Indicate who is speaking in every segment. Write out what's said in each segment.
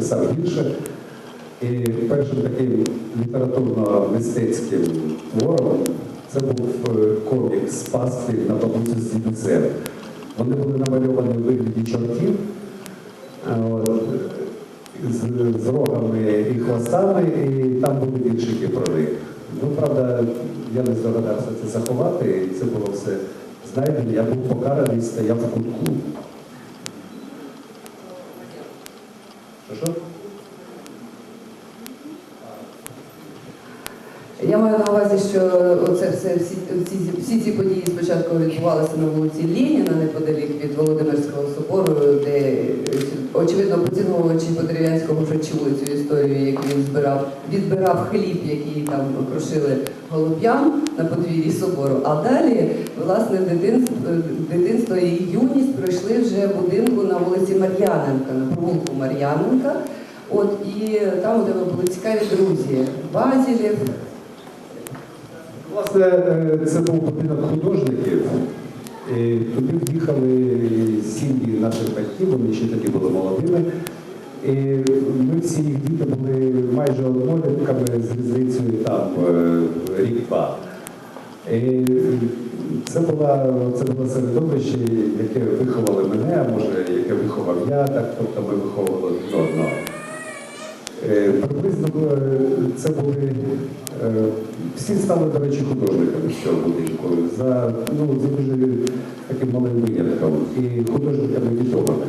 Speaker 1: писав вірші. І першим таким літературно-мистецьким твором це був е, комік Спасти на бабусю з дідусем. Вони були намальовані у вигляді чортів з, з рогами і хвостами, і там були віршики про них. Ну, правда, я не здогадався це заховати, і це було все знайдено. Я був покараний, стояв в кутку. Що?
Speaker 2: Я маю на увазі, що оце все, всі, всі, всі ці події спочатку відбувалися на вулиці Лініна, неподалік від Володимирського собору, де очевидно поціновувачі Подерев'янського вже чули цю історію, як він збирав, відбирав хліб, який там крушили голуб'ям на подвір'ї собору. А далі, власне, дитинство, дитинство і юність пройшли вже в будинку на вулиці Мар'яненка, на провулку Мар'яненка. От і там тебе були цікаві друзі. Базілів,
Speaker 1: Власне, е, це був будинок художників. Туди в'їхали наших батьків, вони ще тоді були молодими. І ми всі їх діти були майже однолітками з різницею там е, рік-два. Це, була, це було середовище, яке виховало мене, а може, яке виховав я, так, тобто ми виховували одного. Е, Приблизно е, це були всі стали, до речі, художниками з цього будинку за, ну, за дуже малим винятком і художниками відомими.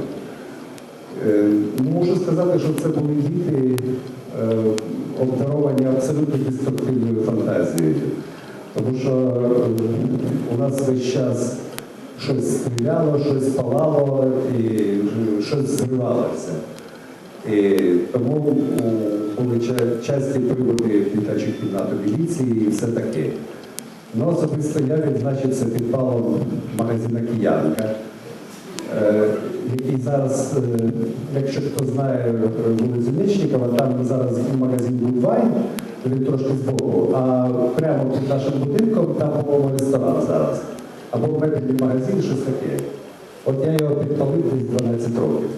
Speaker 1: Е, Можу сказати, що це були діти е, обдаровані абсолютно деструктивною фантазією. Тому що е, у нас весь час щось стріляло, щось палало і щось зривалося. І тому були часті приводи в дитячу кімнату міліції і все таке. Ну, особисто я відзначився підпалом магазина Киянка, е, який зараз, е, якщо хто знає е, вулицю Мечникова, там зараз магазин Будвайн, він трошки збоку, а прямо під нашим будинком там, по-моєму, ресторан зараз. Або мебельний магазин, щось таке. От я його підпалив десь 12 років.